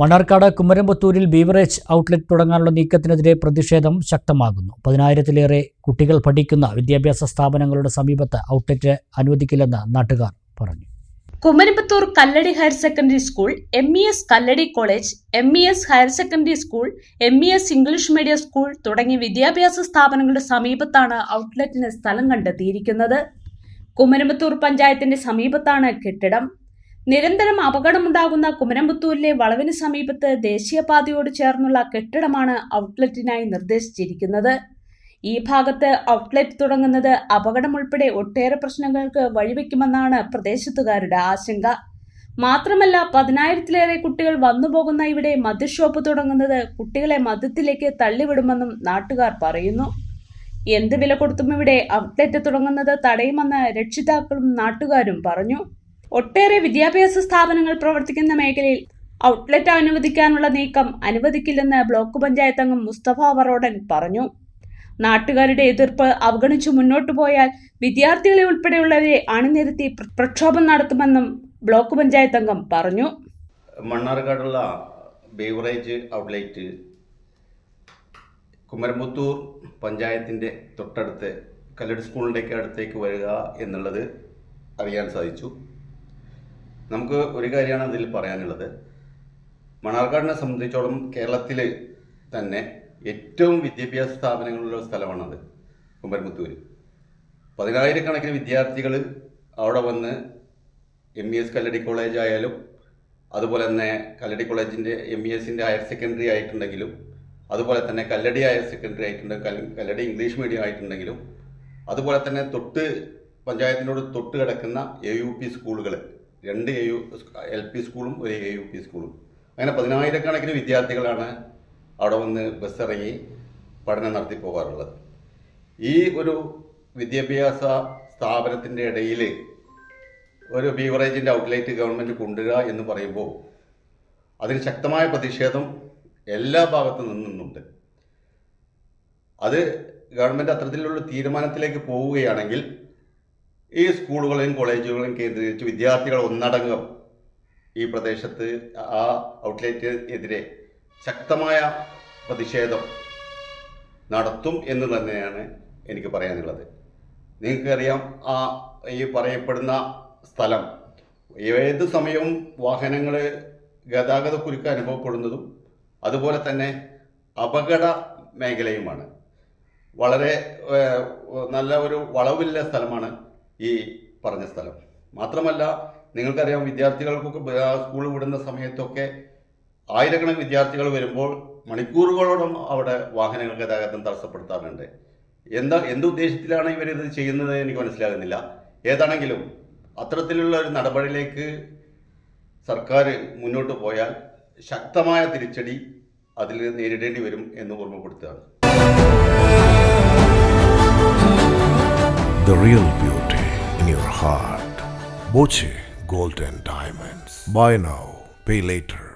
Mannarkkad കുമരമ്പത്തൂരിൽ beverage outlet തുടങ്ങാനുള്ള നീക്കത്തിനെതിരെ പ്രതിഷേധം ശക്തമാകുന്നു. പതിനായിരത്തിലേറെ കുട്ടികൾ പഠിക്കുന്ന വിദ്യാഭ്യാസ സ്ഥാപനങ്ങളുടെ സമീപത്ത് ഔട്ട്ലെറ്റ് അനുവദിക്കില്ലെന്ന് നാട്ടുകാർ പറഞ്ഞു. Kumaramputhur Kalladi higher secondary school M E S Kalladi college M E S higher secondary school M E S English medium school തുടങ്ങിയ വിദ്യാഭ്യാസ സ്ഥാപനങ്ങളുടെ സമീപത്താണ് ഔട്ട്ലെറ്റിന് സ്ഥലം കണ്ടെത്തിയിരിക്കുന്നത്. കുമരമ്പത്തൂർ പഞ്ചായത്തിന്റെ സമീപത്താണ് കെട്ടിടം. നിരന്തരം അപകടമുണ്ടാകുന്ന കുമരമ്പത്തൂരിലെ വളവിന് സമീപത്ത് ദേശീയപാതയോട് ചേർന്നുള്ള കെട്ടിടമാണ് ഔട്ട്ലെറ്റിനായി നിർദ്ദേശിച്ചിരിക്കുന്നത്. ഈ ഭാഗത്ത് ഔട്ട്ലെറ്റ് തുടങ്ങുന്നത് അപകടം ഉൾപ്പെടെ ഒട്ടേറെ പ്രശ്നങ്ങൾക്ക് വഴിവെക്കുമെന്നാണ് പ്രദേശത്തുകാരുടെ ആശങ്ക. മാത്രമല്ല പതിനായിരത്തിലേറെ കുട്ടികൾ വന്നുപോകുന്ന ഇവിടെ മദ്യഷോപ്പ് തുടങ്ങുന്നത് കുട്ടികളെ മദ്യത്തിലേക്ക് തള്ളിവിടുമെന്നും നാട്ടുകാർ പറയുന്നു. എന്ത് വില കൊടുത്തും ഇവിടെ ഔട്ട്ലെറ്റ് തുടങ്ങുന്നത് തടയുമെന്ന് രക്ഷിതാക്കളും നാട്ടുകാരും പറഞ്ഞു. ഒട്ടേറെ വിദ്യാഭ്യാസ സ്ഥാപനങ്ങൾ പ്രവർത്തിക്കുന്ന മേഖലയിൽ ഔട്ട്ലെറ്റ് അനുവദിക്കാനുള്ള നീക്കം അനുവദിക്കില്ലെന്ന് ബ്ലോക്ക് പഞ്ചായത്ത് അംഗം മുസ്തഫ വറോഡൻ പറഞ്ഞു. നാട്ടുകാരുടെ എതിർപ്പ് അവഗണിച്ചു മുന്നോട്ടു പോയാൽ വിദ്യാർത്ഥികളെ ഉൾപ്പെടെയുള്ളവരെ അണിനിരത്തി പ്രക്ഷോഭം നടത്തുമെന്നും ബ്ലോക്ക് പഞ്ചായത്ത് അംഗം പറഞ്ഞു. മണ്ണാർക്കാടുള്ള ബീവറേജ് ഔട്ട്ലെറ്റ് കുമരമ്പത്തൂർ പഞ്ചായത്തിന്റെ തൊട്ടടുത്ത് കല്ലട് സ്കൂളിന്റെയൊക്കെ അടുത്തേക്ക് വരിക എന്നുള്ളത് അറിയാൻ സാധിച്ചു. നമുക്ക് ഒരു കാര്യമാണ് അതിൽ പറയാനുള്ളത്. മണാർക്കാടിനെ സംബന്ധിച്ചോളം കേരളത്തിൽ തന്നെ ഏറ്റവും വിദ്യാഭ്യാസ സ്ഥാപനങ്ങളുള്ള സ്ഥലമാണത് കുമ്പരമുത്തൂര് പതിനായിരക്കണക്കിന് വിദ്യാർത്ഥികൾ അവിടെ വന്ന് M E S Kalladi college ആയാലും അതുപോലെ തന്നെ കല്ലടി കോളേജിന്റെ എം ഇ എസിന്റെ ഹയർ സെക്കൻഡറി ആയിട്ടുണ്ടെങ്കിലും അതുപോലെ തന്നെ കല്ലടി ഹയർ സെക്കൻഡറി ആയിട്ടുണ്ട് കല്ലടി ഇംഗ്ലീഷ് മീഡിയം ആയിട്ടുണ്ടെങ്കിലും അതുപോലെ തന്നെ തൊട്ട് പഞ്ചായത്തിനോട് തൊട്ട് കിടക്കുന്ന എ യു പി സ്കൂളുകൾ രണ്ട് എ യു എൽ പി സ്കൂളും ഒരു എ യു പി സ്കൂളും അങ്ങനെ പതിനായിരക്കണക്കിന് വിദ്യാർത്ഥികളാണ് അവിടെ വന്ന് ബസ് ഇറങ്ങി പഠനം നടത്തി പോകാറുള്ളത്. ഈ ഒരു വിദ്യാഭ്യാസ സ്ഥാപനത്തിന്റെ ഇടയിൽ ഒരു ബീവറേജിന്റെ ഔട്ട്ലെറ്റ് ഗവൺമെന്റ് കൊണ്ടുവരിക എന്ന് പറയുമ്പോൾ അതിന് ശക്തമായ പ്രതിഷേധം എല്ലാ ഭാഗത്തു നിന്നുണ്ട്. അത് ഗവൺമെന്റ് അത്തരത്തിലുള്ള തീരുമാനത്തിലേക്ക് പോവുകയാണെങ്കിൽ ഈ സ്കൂളുകളെയും കോളേജുകളെയും കേന്ദ്രീകരിച്ച് വിദ്യാർത്ഥികൾ ഒന്നടങ്കം ഈ പ്രദേശത്ത് ആ ഔട്ട്ലെറ്റ് എതിരെ ശക്തമായ പ്രതിഷേധം നടത്തും എന്ന് തന്നെയാണ് എനിക്ക് പറയാനുള്ളത്. നിങ്ങൾക്കറിയാം ആ ഈ പറയപ്പെടുന്ന സ്ഥലം ഏത് സമയവും വാഹനങ്ങൾ ഗതാഗത കുരുക്ക് അനുഭവപ്പെടുന്നതും അതുപോലെ തന്നെ അപകട മേഖലയുമാണ്. വളരെ നല്ല ഒരു വളവില്ല സ്ഥലമാണ് ഈ പറഞ്ഞ സ്ഥലം. മാത്രമല്ല നിങ്ങൾക്കറിയാം വിദ്യാർത്ഥികൾക്കൊക്കെ സ്കൂൾ വിടുന്ന സമയത്തൊക്കെ ആയിരക്കണക്കിന് വിദ്യാർത്ഥികൾ വരുമ്പോൾ മണിക്കൂറുകളോളം അവിടെ വാഹനങ്ങൾ ഗതാഗതം തടസ്സപ്പെടുത്താറുണ്ട്. എന്താ എന്ത് ഉദ്ദേശത്തിലാണ് ഇവരിത് ചെയ്യുന്നത് എനിക്ക് മനസ്സിലാകുന്നില്ല. ഏതാണെങ്കിലും അത്തരത്തിലുള്ള ഒരു നടപടിയിലേക്ക് സർക്കാർ മുന്നോട്ട് പോയാൽ ശക്തമായ തിരിച്ചടി അതിൽ നേരിടേണ്ടി വരും എന്ന് ഓർമ്മപ്പെടുത്തുകയാണ്. The real beauty your heart. Boche Golden Diamonds. Buy now, pay later.